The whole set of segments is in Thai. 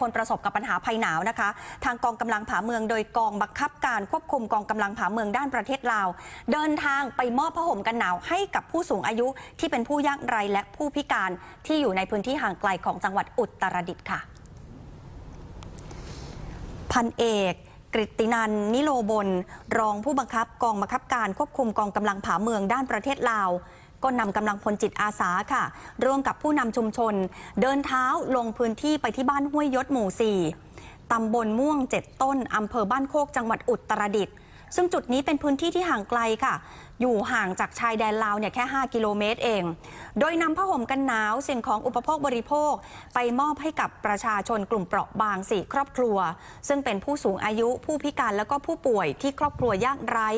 คนประสบกับปัญหาภัยหนาวนะคะ ทางกองกำลังผาเมืองโดยกองบังคับการควบคุมกองกำลังผาเมืองด้านประเทศลาว เดินทางไปมอบผ้าห่มกันหนาวให้กับผู้สูงอายุที่เป็นผู้ยากไร้และผู้พิการที่อยู่ในพื้นที่ห่างไกลของจังหวัดอุตรดิตถ์ค่ะ พันเอกกฤตินันนิโลบลรองผู้บังคับกองบังคับการควบคุมกองกำลังผาเมืองด้านประเทศลาว ก็นำกำลังพลจิตอาสาค่ะ ร่วมกับผู้นำชุมชน เดินเท้าลงพื้นที่ไปที่บ้านห้วยยศหมู่ 4ตำบลม่วง 7 ต้นอำเภอบ้านโคกจังหวัดอุตรดิตถ์ ซึ่งจุดนี้เป็นพื้นที่ที่ห่างไกลค่ะ อยู่ห่างจากชายแดนลาวเนี่ยแค่ 5 กิโลเมตรเอง โดยนำผ้าห่มกันหนาวสิ่งของอุปโภคบริโภค ไปมอบให้กับประชาชนกลุ่มเปราะบาง4ครอบครัว ซึ่งเป็นผู้สูงอายุผู้พิการแล้วก็ผู้ป่วยที่ครอบครัวยากไร้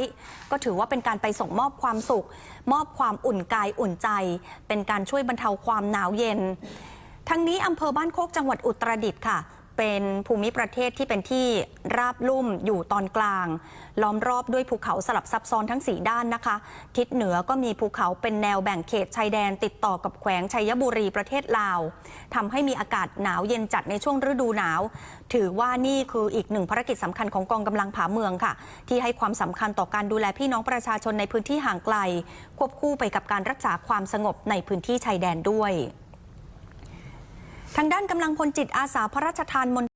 ก็ถือว่าเป็นการไปส่งมอบความสุข มอบความอุ่นกายอุ่นใจ เป็นการช่วยบรรเทาความหนาวเย็นทั้งนี้อำเภอบ้านโคกจังหวัดอุตรดิตถ์ค่ะ เป็นภูมิประเทศที่เป็นที่ราบลุ่มอยู่ตอนกลาง ล้อมรอบด้วยภูเขาสลับซับซ้อนทั้ง 4 ด้านนะคะ ทิศเหนือก็มีภูเขาเป็นแนวแบ่งเขตชายแดนติดต่อกับแขวงชัยบุรีประเทศลาวทำให้มีอากาศหนาวเย็นจัดในช่วงฤดูหนาว ถือว่านี่คืออีกหนึ่งภารกิจสำคัญของกองกำลังผาเมืองค่ะ ที่ให้ความสำคัญต่อการดูแลพี่น้องประชาชนในพื้นที่ห่างไกล ควบคู่ไปกับการรักษาความสงบในพื้นที่ชายแดนด้วย ทางด้านกำลังพลจิตอาสาพระราชทานมน